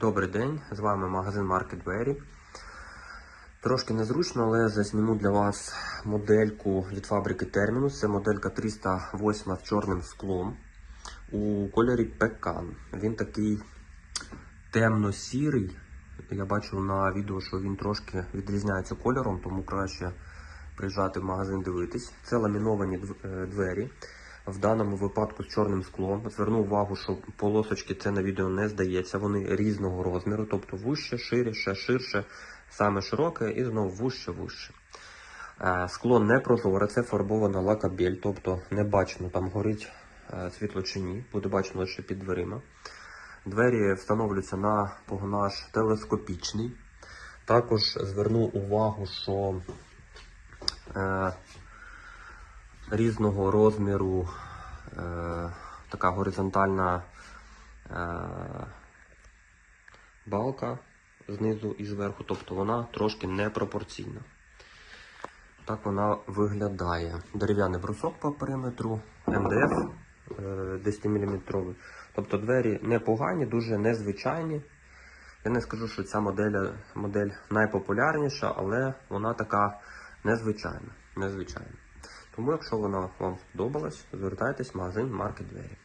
Добрий день, з вами магазин Market. Трошки незручно, але засніму для вас модельку від фабрики Terminus. Це моделька 308 з чорним склом у кольорі Пекан. Він такий темно-сірий. Я бачу на відео, що він трошки відрізняється кольором, тому краще приїжджати в магазин дивитись. Це ламіновані е, двері. В даному випадку з чорним склом. Зверну увагу, що полосочки це на відео не здається. Вони різного розміру, тобто вужче, ширше, ширше, саме широке і знову вужче. Е, Скло не прозоре, це фарбована лакабель, тобто не бачно там горить е, світло чи ні, буде бачно лише під дверима. Двері встановлюються на погонаж телескопічний. Також зверну увагу, що е, різного розміру е, така горизонтальна е, балка знизу і зверху, тобто вона трошки непропорційна. Так вона виглядає. Дерев'яний брусок по периметру, МДФ е, 10 мм. Тобто двері непогані, дуже незвичайні. Я не скажу, що ця модель, модель найпопулярніша, але вона така незвичайна. незвичайна. Тому, якщо вона вам сподобалась, звертайтесь в магазин Маркет Двері.